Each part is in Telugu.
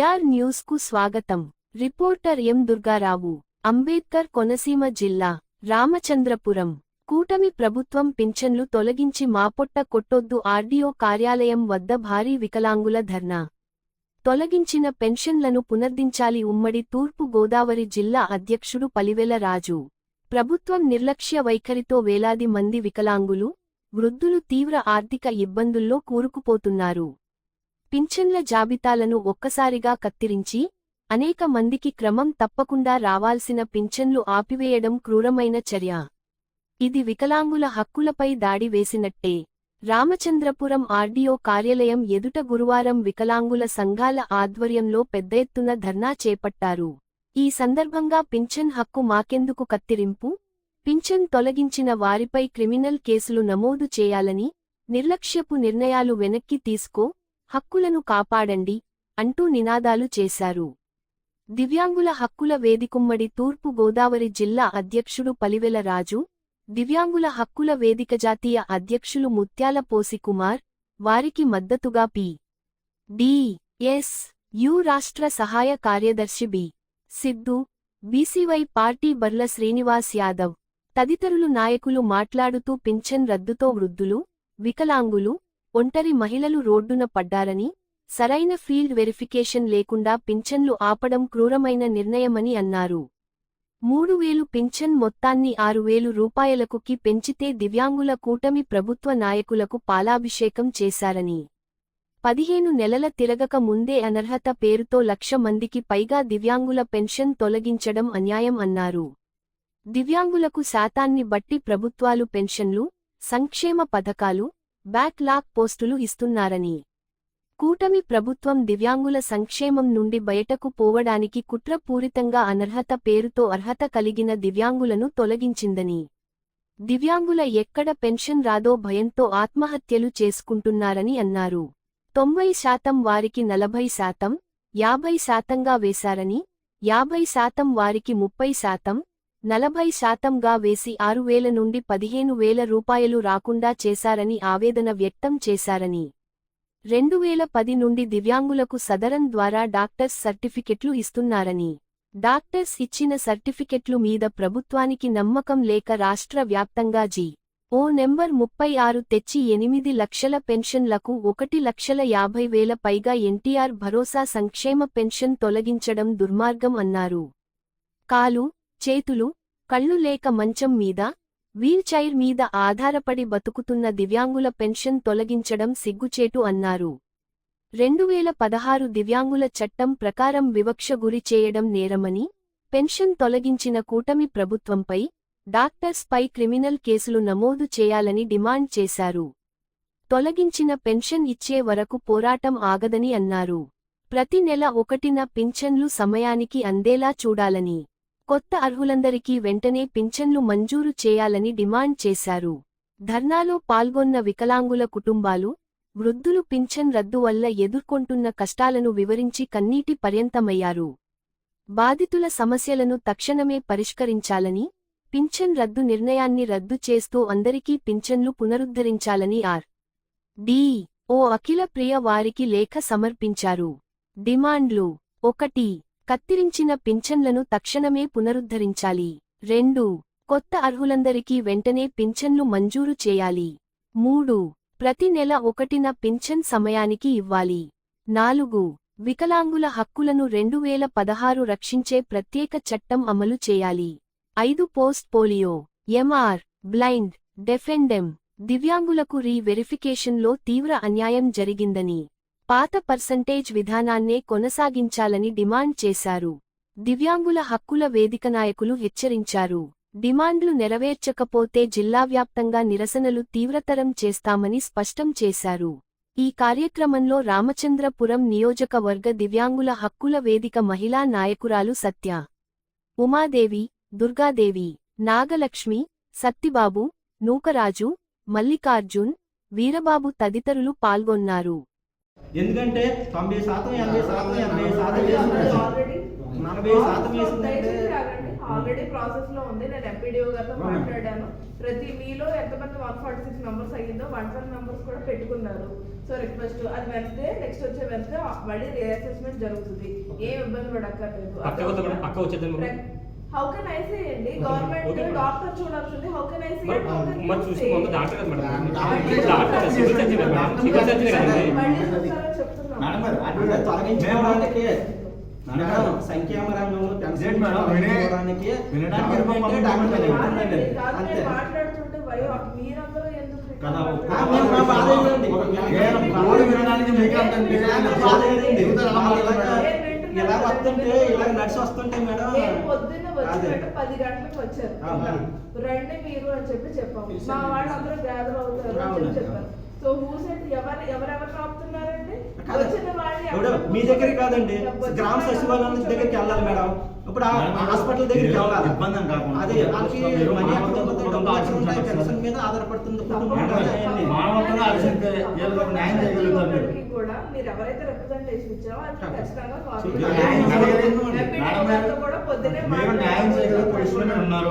ఏఆర్ న్యూస్కు స్వాగతం. రిపోర్టర్ ఎం దుర్గారావు అంబేద్కర్ కొనసీమ జిల్లా రామచంద్రపురం. కూటమి ప్రభుత్వం పింఛన్లు తొలగించి మాపొట్ట కొట్టొద్దు ఆర్డీఓ కార్యాలయం వద్ద భారీ వికలాంగుల ధర్నా. తొలగించిన పెన్షన్లను పునర్దించాలి ఉమ్మడి తూర్పు గోదావరి జిల్లా అధ్యక్షుడు పలివెల రాజు. ప్రభుత్వం నిర్లక్ష్య వైఖరితో వేలాది మంది వికలాంగులు వృద్ధులు తీవ్ర ఆర్థిక ఇబ్బందుల్లో కూరుకుపోతున్నారు. పింఛన్ల జాబితాలను ఒక్కసారిగా కత్తిరించి అనేక మందికి క్రమం తప్పకుండా రావాల్సిన పింఛన్లు ఆపివేయడం క్రూరమైన చర్య. ఇది వికలాంగుల హక్కులపై దాడి వేసినట్టే. రామచంద్రపురం ఆర్డీఓ కార్యాలయం ఎదుట గురువారం వికలాంగుల సంఘాల ఆధ్వర్యంలో పెద్ద ఎత్తున ధర్నా చేపట్టారు. ఈ సందర్భంగా పింఛన్ హక్కు మాకెందుకు కత్తిరింపు? పింఛన్ తొలగించిన వారిపై క్రిమినల్ కేసులు నమోదు చేయాలని నిర్లక్ష్యపు నిర్ణయాలు వెనక్కి తీసుకో హక్కులను కాపాడండి అంటూ నినాదాలు చేశారు. దివ్యాంగుల హక్కుల వేదికుమ్మడి తూర్పు గోదావరి జిల్లా అధ్యక్షుడు పలివెల రాజు దివ్యాంగుల హక్కుల వేదిక జాతీయ అధ్యక్షులు ముత్యాల పోసి కుమార్ వారికి మద్దతుగా పి. డి. ఎస్. యు రాష్ట్ర సహాయ కార్యదర్శి B. Siddhu BCY party Barla Srinivas Yadav తదితరులు నాయకులు మాట్లాడుతూ పింఛన్ రద్దుతో వృద్ధులు వికలాంగులు ఒంటరి మహిళలు రోడ్డున పడ్డారని సరైన ఫీల్డ్ వెరిఫికేషన్ లేకుండా పింఛన్లు ఆపడం క్రూరమైన నిర్ణయమని అన్నారు. మూడు వేలు పింఛన్ మొత్తాన్ని ఆరు వేలు రూపాయలకుకి పెంచితే దివ్యాంగుల కూటమి ప్రభుత్వ నాయకులకు పాలాభిషేకం చేశారని. పదిహేను నెలల తిరగక ముందే అనర్హత పేరుతో లక్ష మందికి పైగా దివ్యాంగుల పెన్షన్ తొలగించడం అన్యాయం అన్నారు. దివ్యాంగులకు శాతాన్ని బట్టి ప్రభుత్వాలు పెన్షన్లు సంక్షేమ పథకాలు బ్యాక్ లాక్ పోస్టులు ఇస్తున్నారని. కూటమి ప్రభుత్వం దివ్యాంగుల సంక్షేమం నుండి బయటకు పోవడానికి కుట్రపూరితంగా అనర్హత పేరుతో అర్హత కలిగిన దివ్యాంగులను తొలగించిందని. దివ్యాంగుల ఎక్కడ పెన్షన్ రాదో భయంతో ఆత్మహత్యలు చేసుకుంటున్నారని అన్నారు. తొంభై శాతం వారికి నలభై శాతం యాభై శాతంగా వేశారని యాభై శాతం వారికి ముప్పై శాతం నలభై శాతంగా వేసి ఆరు వేల నుండి పదిహేను వేల రూపాయలు రాకుండా చేశారని ఆవేదన వ్యక్తం చేశారని. రెండు వేల పది నుండి దివ్యాంగులకు సదరన్ ద్వారా డాక్టర్స్ సర్టిఫికెట్లు ఇస్తున్నారని. డాక్టర్స్ ఇచ్చిన సర్టిఫికెట్లు మీద ప్రభుత్వానికి నమ్మకం లేక రాష్ట్ర వ్యాప్తంగా జీ. ఓ నెంబర్ ముప్పై ఆరు తెచ్చి ఎనిమిది లక్షల పెన్షన్లకు ఒకటి లక్షల యాభై వేల పైగా ఎన్టీఆర్ భరోసా సంక్షేమ పెన్షన్ తొలగించడం దుర్మార్గం అన్నారు. కాలు చేతులు కళ్ళు లేక మంచం మీద వీల్చైర్ మీద ఆధారపడి బతుకుతున్న దివ్యాంగుల పెన్షన్ తొలగించడం సిగ్గుచేటు అన్నారు. రెండువేల పదహారు దివ్యాంగుల చట్టం ప్రకారం వివక్ష గురి చేయడం నేరమని పెన్షన్ తొలగించిన కూటమి ప్రభుత్వంపై డాక్టర్స్ పై క్రిమినల్ కేసులు నమోదు చేయాలని డిమాండ్ చేశారు. తొలగించిన పెన్షన్ ఇచ్చే వరకు పోరాటం ఆగదని అన్నారు. ప్రతి నెల ఒకటిన పింఛన్లు సమయానికి అందేలా చూడాలని కొత్త అర్హులందరికీ వెంటనే పింఛన్లు మంజూరు చేయాలని డిమాండ్ చేశారు. ధర్నాలో పాల్గొన్న వికలాంగుల కుటుంబాలు వృద్ధులు పింఛన్ రద్దు వల్ల ఎదుర్కొంటున్న కష్టాలను వివరించి కన్నీటి పర్యంతమయ్యారు. బాధితుల సమస్యలను తక్షణమే పరిష్కరించాలని పింఛన్ రద్దు నిర్ణయాన్ని రద్దు చేస్తూ అందరికీ పింఛన్లు పునరుద్ధరించాలని ఆర్. డి. ఓ. అఖిల ప్రియ వారికి లేఖ సమర్పించారు. డిమాండ్లు ఒకటి. కత్తిరించిన పింఛన్లను తక్షణమే పునరుద్ధరించాలి. రెండు కొత్త అర్హులందరికీ వెంటనే పింఛన్లు మంజూరు చేయాలి. మూడు ప్రతి నెల ఒకటిన పింఛన్ సమయానికి ఇవ్వాలి. నాలుగు వికలాంగుల హక్కులను రెండు వేల పదహారు రక్షించే ప్రత్యేక చట్టం అమలు చేయాలి. ఐదు post polio MR blind deaf and dumb దివ్యాంగులకు రీ వెరిఫికేషన్లో తీవ్ర అన్యాయం జరిగిందని. పాత పర్సంటేజ్ విధానాన్నే కొనసాగించాలని డిమాండ్ చేశారు. దివ్యాంగుల హక్కుల వేదిక నాయకులు హెచ్చరించారు. డిమాండ్లు నెరవేర్చకపోతే జిల్లావ్యాప్తంగా నిరసనలు తీవ్రతరం చేస్తామని స్పష్టం చేశారు. ఈ కార్యక్రమంలో రామచంద్రపురం నియోజకవర్గ దివ్యాంగుల హక్కుల వేదిక మహిళా నాయకురాలు సత్య ఉమాదేవి దుర్గాదేవి నాగలక్ష్మి సత్తిబాబు నూకరాజు మల్లికార్జున్ వీరబాబు తదితరులు పాల్గొన్నారు. ఎందుకంటే తొంభై శాతం ఎనభై శాతం ఎనభై శాతం నలభై శాతం వేసిందంటే ఆల్రెడీ ప్రాసెస్లో ఉంది. నేను ఎంపీడీఓ గారితో మాట్లాడాను. ప్రతి మీలో ఎంతమంది వన్ ఫార్టీ సిక్స్ మెంబర్స్ అయ్యిందో వన్ ట్వెల్వ్ మెంబర్స్ కూడా పెట్టుకున్నారు. సో రిక్వెస్ట్ అది వెన్స్డే నెక్స్ట్ వచ్చే వెన్స్డే మళ్ళీ రీఅసెస్మెంట్ జరుగుతుంది. ఏం ఇబ్బంది పడక్కర్లేదు. పక్క హౌ కెన్ ఐ సే అండి ఓకే గవర్నమెంట్ మేడం. డాక్టర్ చూడాల్సింది హౌ కెన్ ఐ సే మరి మరి చూసి ముందు డాక్టర్ కదా మేడం డాక్టర్. డాక్టర్ కదా, సివిల్ సర్జన్ కదా మేడం సివిల్ సర్జన్ కదండి మళ్ళీ చూస్తారని చెప్తున్నాను మేడం గారు, అటువంటి తొలగించుకోవడానికి మేడం. మేడం, సంక్షేమ రంగంలో వినడానికి అంతే మాట్లాడుతుంటే మీరందరూ ఎందుకు కదా, బాధ ఏంటండి? మీకు అంత బాధ ఏంటండి? ఇలా వస్తుంటే ఇలా నడిచి వస్తుంటే మేడం. నేను పొద్దున్న. వచ్చినట్టు పది గంటలకు వచ్చారు. రండి మీరు అని చెప్పి చెప్పాము. మా పిలిచాను. వాళ్ళందరూ గ్యాదర్ అవుతారు అని. చెప్పి చెప్పారు. సో ఎవరు ఎవరెవరు ఆపుతున్నారండి. వచ్చిన వాళ్ళు మీ దగ్గర కాదండి. గ్రామ వాళ్ళు సచివాలయం దగ్గరికి వెళ్ళాలి మేడం. ఇప్పుడు హాస్పిటల్ దగ్గరికి వెళ్ళాలి. ఇబ్బంది కాకుండా అదే వాళ్ళకి మనీ మీద ఆధారపడుతుంది న్యాయం చేయగలుగుతారు మీరు ఎవరైతే రిప్రజెంటేషన్ ఇచ్చారో ఆ. ఖచ్చితంగా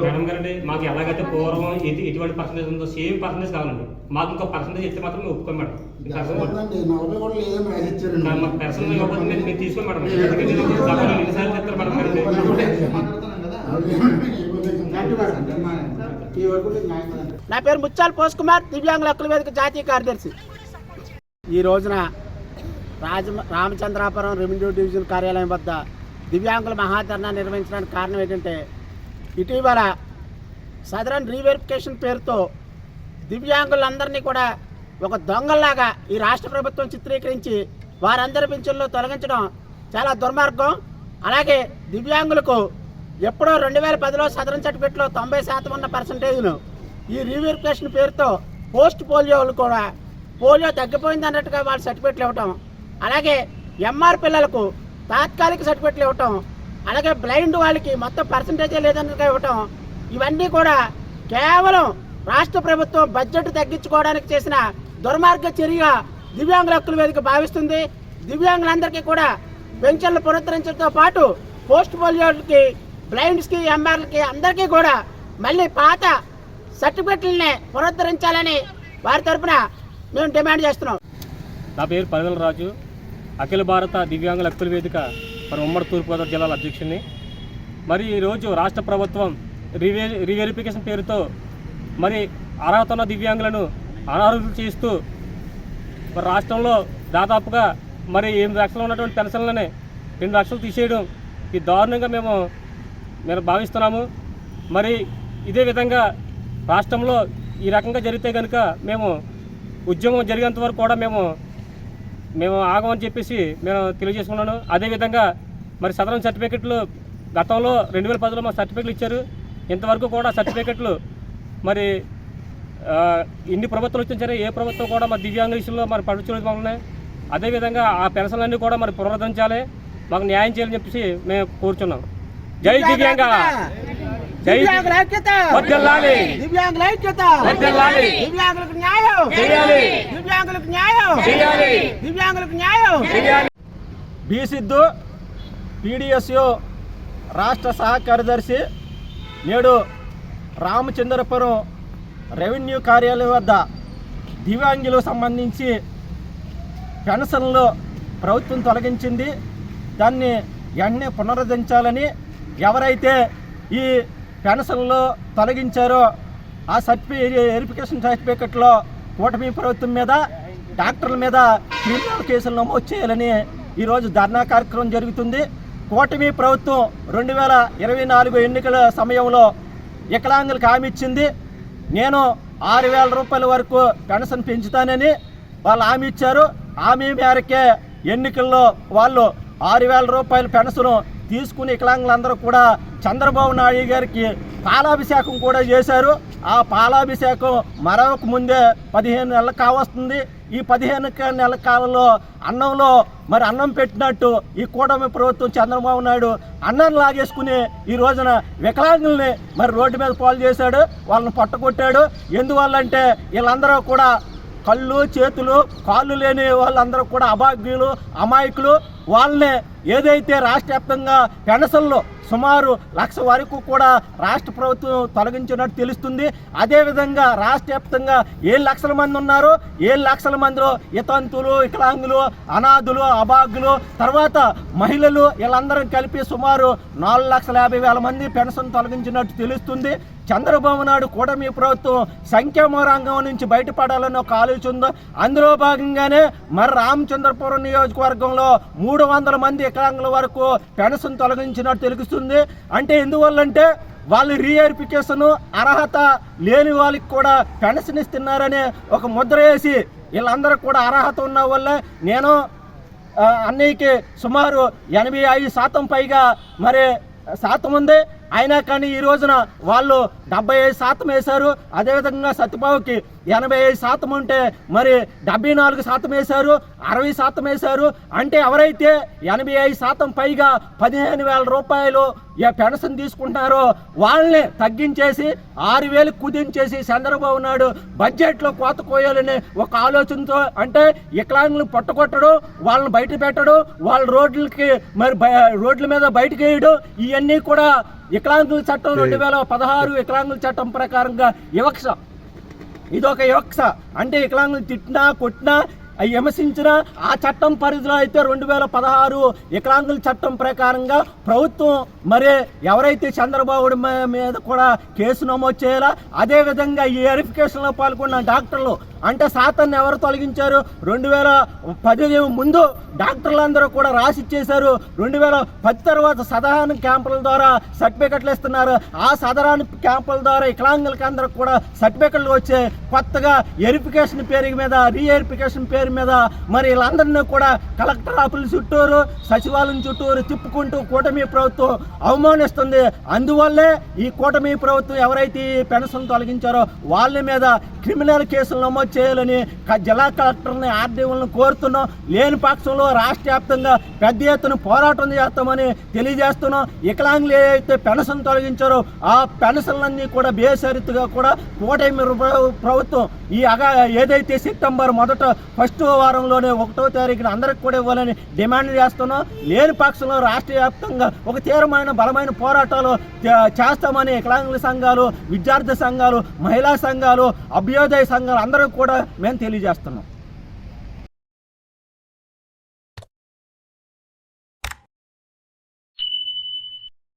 మేడం గారండి మాకు ఎలాగైతే పూర్వం ఎటు ఎటువంటి పర్సంటేజ్ ఉందో సేమ్ పర్సంటేజ్ కావాలండి మాకు ఇంకో పర్సంటేజ్ ఇస్తే మాత్రం మేము ఒప్పుకోం మేడం. పర్సనల్ ఇవ్వకపోతే మీరు తీసుకోండి మేడం. ఎన్నిసార్లు చెప్తారు మేడం. నా పేరు ముత్యాల పోస్ కుమార్ దివ్యాంగుల హక్కుల వేదిక జాతీయ కార్యదర్శి. ఈ రోజున రాజ రామచంద్రాపురం రెవెన్యూ డివిజన్ కార్యాలయం వద్ద దివ్యాంగుల మహాధరణ నిర్వహించడానికి కారణం ఏంటంటే ఇటీవల సదరన్ రీవెరిఫికేషన్ పేరుతో దివ్యాంగులందరినీ కూడా ఒక దొంగల్లాగా ఈ రాష్ట్ర ప్రభుత్వం చిత్రీకరించి వారందరి పింఛన్లో తొలగించడం చాలా దుర్మార్గం. అలాగే దివ్యాంగులకు ఎప్పుడో రెండు వేల పదిలో సదరన్ సర్టిఫికెట్లో తొంభై శాతం ఉన్న పర్సంటేజ్ను ఈ రీవెరిఫికేషన్ పేరుతో పోస్ట్ పోలియోలు కూడా పోలియో తగ్గిపోయింది అన్నట్టుగా వాళ్ళు సర్టిఫికెట్లు ఇవ్వటం అలాగే ఎంఆర్ పిల్లలకు తాత్కాలిక సర్టిఫికెట్లు ఇవ్వటం అలాగే బ్లైండ్ వాళ్ళకి మొత్తం పర్సంటేజే లేదన్నట్టుగా ఇవ్వటం ఇవన్నీ కూడా కేవలం రాష్ట్ర ప్రభుత్వం బడ్జెట్ తగ్గించుకోవడానికి చేసిన దుర్మార్గ చర్య దివ్యాంగుల హక్కుల వేదిక భావిస్తుంది. దివ్యాంగులందరికీ కూడా పెన్షన్లు పునరుద్ధరించడంతో పాటు పోస్ట్ పోలియోలకి బ్లైండ్స్కి ఎంఆర్లకి అందరికీ కూడా మళ్ళీ పాత సర్టిఫికెట్లనే పునరుద్ధరించాలని వారి తరపున మేము డిమాండ్ చేస్తున్నాం. నా పేరు పరవేల రాజు అఖిల భారత దివ్యాంగుల హక్కుల వేదిక మరి ఉమ్మడి తూర్పుగోదావరి జిల్లాల అధ్యక్షుడిని మరి ఈరోజు రాష్ట్ర ప్రభుత్వం రివే రివెరిఫికేషన్ పేరుతో మరి అర్హత ఉన్న దివ్యాంగులను అనారోగ్యం చేస్తూ మరి రాష్ట్రంలో దాదాపుగా మరి ఎనిమిది లక్షలు ఉన్నటువంటి పెన్షన్లని రెండు లక్షలు తీసేయడం ఈ దారుణంగా మేము మేము భావిస్తున్నాము. మరి ఇదే విధంగా రాష్ట్రంలో ఈ రకంగా జరిగితే కనుక మేము ఉద్యమం జరిగేంత వరకు కూడా మేము మేము ఆగమని చెప్పేసి మేము తెలియజేసుకున్నాను. అదేవిధంగా మరి సదరం సర్టిఫికెట్లు గతంలో రెండు వేల పదిలో మా సర్టిఫికెట్లు ఇచ్చారు. ఇంతవరకు కూడా సర్టిఫికెట్లు మరి ఆ, ఇన్ని ప్రభుత్వాలు వచ్చినా సరే ఏ ప్రభుత్వం కూడా మరి దివ్యాంగ విషయంలో మరి పడుచులేదు మమ్మల్ని. అదేవిధంగా ఆ పెన్షన్లన్నీ కూడా మరి పునరుద్ధరించాలి. మాకు న్యాయం చేయాలని చెప్పేసి మేము కోరుచున్నాం. జై దివ్యాంగ! దివ్యాంగుల ఐక్యత వర్ధిల్లాలి. దివ్యాంగుల ఐక్యత వర్ధిల్లాలి. దివ్యాంగులకు న్యాయం చేయాలి. దివ్యాంగులకు న్యాయం చేయాలి. దివ్యాంగులకు న్యాయం చేయాలి బి సిద్ధు పీడిఎస్యు రాష్ట్ర సహ కార్యదర్శి నేడు రామచంద్రపురం రెవెన్యూ కార్యాలయం వద్ద దివ్యాంగులకు సంబంధించి పెన్షన్లు ప్రభుత్వం తొలగించింది దాన్ని వెంటనే పునరుద్ధరించాలని ఎవరైతే ఈ పెన్షన్లు తొలగించారో. ఆ సర్టిఫి వెరిఫికేషన్ సర్టిఫికెట్లో కూటమి ప్రభుత్వం మీద డాక్టర్ల మీద క్రిమినల్ కేసులు నమోదు చేయాలని ఈరోజు ధర్నా కార్యక్రమం జరుగుతుంది. కూటమి ప్రభుత్వం రెండు వేల ఇరవై నాలుగు ఎన్నికల సమయంలో వికలాంగులకు హామీ ఇచ్చింది. నేను ఆరు వేల రూపాయల వరకు పెన్షన్ పెంచుతానని వాళ్ళు హామీ ఇచ్చారు. హామీ మేరకే ఎన్నికల్లో వాళ్ళు ఆరు వేల రూపాయల పెన్షన్ తీసుకుని వికలాంగులందరూ కూడా చంద్రబాబు నాయుడు గారికి పాలాభిషేకం కూడా చేశారు. ఆ పాలాభిషేకం మరొక ముందే పదిహేను నెలలు కావస్తుంది. ఈ పదిహేను నెలల కాలంలో అన్నంలో మరి అన్నం పెట్టినట్టు ఈ కూటమి ప్రభుత్వం చంద్రబాబు నాయుడు అన్నం లాగేసుకుని ఈ రోజున వికలాంగుల్ని మరి రోడ్డు మీద పాలు చేశాడు. వాళ్ళని పట్టకొట్టాడు. ఎందువల్లంటే వీళ్ళందరూ కూడా కళ్ళు చేతులు కాళ్ళు లేని వాళ్ళందరూ కూడా అభాగ్యులు అమాయకులు. వాళ్ళని ఏదైతే రాష్ట్ర వ్యాప్తంగా పెన్షన్లు సుమారు లక్ష వరకు కూడా రాష్ట్ర ప్రభుత్వం తొలగించినట్టు తెలుస్తుంది. అదేవిధంగా రాష్ట్ర వ్యాప్తంగా ఏడు లక్షల మంది ఉన్నారు. ఏడు లక్షల మందిలో ఇతంతులు వికలాంగులు అనాథులు అభాగ్యులు తర్వాత మహిళలు వీళ్ళందరం కలిపి సుమారు నాలుగు లక్షల యాభై వేల మంది పెన్షన్ తొలగించినట్టు తెలుస్తుంది. చంద్రబాబు నాయుడు కూటమి ప్రభుత్వం సంక్షేమ రంగం నుంచి బయటపడాలని ఒక ఆలోచన ఉందో అందులో భాగంగానే మరి రామచంద్రపురం నియోజకవర్గంలో మూడు వందల మంది వికలాంగుల వరకు పెన్షన్ తొలగించినట్టు తెలుస్తుంది. అంటే ఎందువల్లంటే వాళ్ళు రీఎరిఫికేషన్ అర్హత లేని వాళ్ళకి కూడా పెన్షన్ ఇస్తున్నారనే ఒక ముద్ర వేసి వీళ్ళందరూ కూడా అర్హత ఉన్న వల్ల నేను అన్నయ్యకి సుమారు ఎనభై ఐదు శాతం పైగా మరి శాతం ఉంది. అయినా కానీ ఈ రోజున వాళ్ళు డెబ్బై ఐదు శాతం వేశారు. అదేవిధంగా సత్యబాబుకి ఎనభై ఐదు శాతం ఉంటే మరి డెబ్బై నాలుగు శాతం వేశారు అరవై శాతం వేశారు. అంటే ఎవరైతే ఎనభై ఐదు శాతం పైగా పదిహేను వేల రూపాయలు ఏ పెన్షన్ తీసుకుంటున్నారో వాళ్ళని తగ్గించేసి ఆరు వేలు కుదించేసి చంద్రబాబు నాయుడు బడ్జెట్లో కోత కోయాలని ఒక ఆలోచనతో అంటే వికలాంగులు పట్టుకొట్టడం వాళ్ళని బయట పెట్టడం వాళ్ళ రోడ్లకి మరి బయ- రోడ్ల మీద బయటకు వేయడం. ఇవన్నీ కూడా వికలాంగుల చట్టం రెండు వేల పదహారు వికలాంగుల చట్టం ప్రకారంగా వివక్ష. ఇదొక వివక్ష. అంటే వికలాంగులు తిట్టినా కొట్టినా అవి విమర్శించిన ఆ చట్టం పరిధిలో అయితే రెండు వేల పదహారు వికలాంగుల చట్టం ప్రకారంగా ప్రభుత్వం మరి ఎవరైతే చంద్రబాబు మీద కూడా కేసు నమోదు చేయాలా అదేవిధంగా ఈ వెరిఫికేషన్లో పాల్గొన్న డాక్టర్లు అంటే సాతాన్ని ఎవరు తొలగించారు? రెండు వేల పది ముందు డాక్టర్లందరూ కూడా రాసి ఇచ్చేశారు. రెండు వేల పది తర్వాత సాధారణ క్యాంపుల ద్వారా సర్టిఫికెట్లు ఇస్తున్నారు. ఆ సాధారణ క్యాంపుల ద్వారా వికలాంగులకి అందరికి కూడా సర్టిఫికెట్లు వచ్చే కొత్తగా వెరిఫికేషన్ పేరు మీద రీఎరిఫికేషన్ పేరు మీద మరి వీళ్ళందరినీ కూడా కలెక్టర్ ఆఫీసుల చుట్టూరు సచివాలయం చుట్టూరు తిప్పుకుంటూ కూటమి ప్రభుత్వం అవమానిస్తుంది. అందువల్లే ఈ కూటమి ప్రభుత్వం ఎవరైతే ఈ పెన్షన్ తొలగించారో వాళ్ళ మీద క్రిమినల్ కేసులు నమోదు చేయాలని జిల్లా కలెక్టర్ని ఆర్డీఓలను కోరుతున్నాం. లేని పక్షంలో రాష్ట్ర వ్యాప్తంగా పెద్ద ఎత్తున పోరాటం చేస్తామని తెలియజేస్తున్నాం. వికలాంగులు ఏదైతే పెన్షన్ తొలగించారో ఆ పెన్షన్లన్నీ కూడా బేసరితుగా కూడా కూటమి ప్రభుత్వం ఈ అగా ఏదైతే సెప్టెంబర్ మొదట ఫస్ట్ వారంలోనే ఒకటో తారీఖున అందరికి కూడా ఇవ్వాలని డిమాండ్ చేస్తున్నాం. లేని పక్షంలో రాష్ట్ర వ్యాప్తంగా ఒక తీవ్రమైన బలమైన పోరాటాలు చేస్తామని వికలాంగుల సంఘాలు విద్యార్థి సంఘాలు మహిళా సంఘాలు అభ్యుదయ సంఘాలు అందరూ కూడా మేము తెలియజేస్తున్నాం.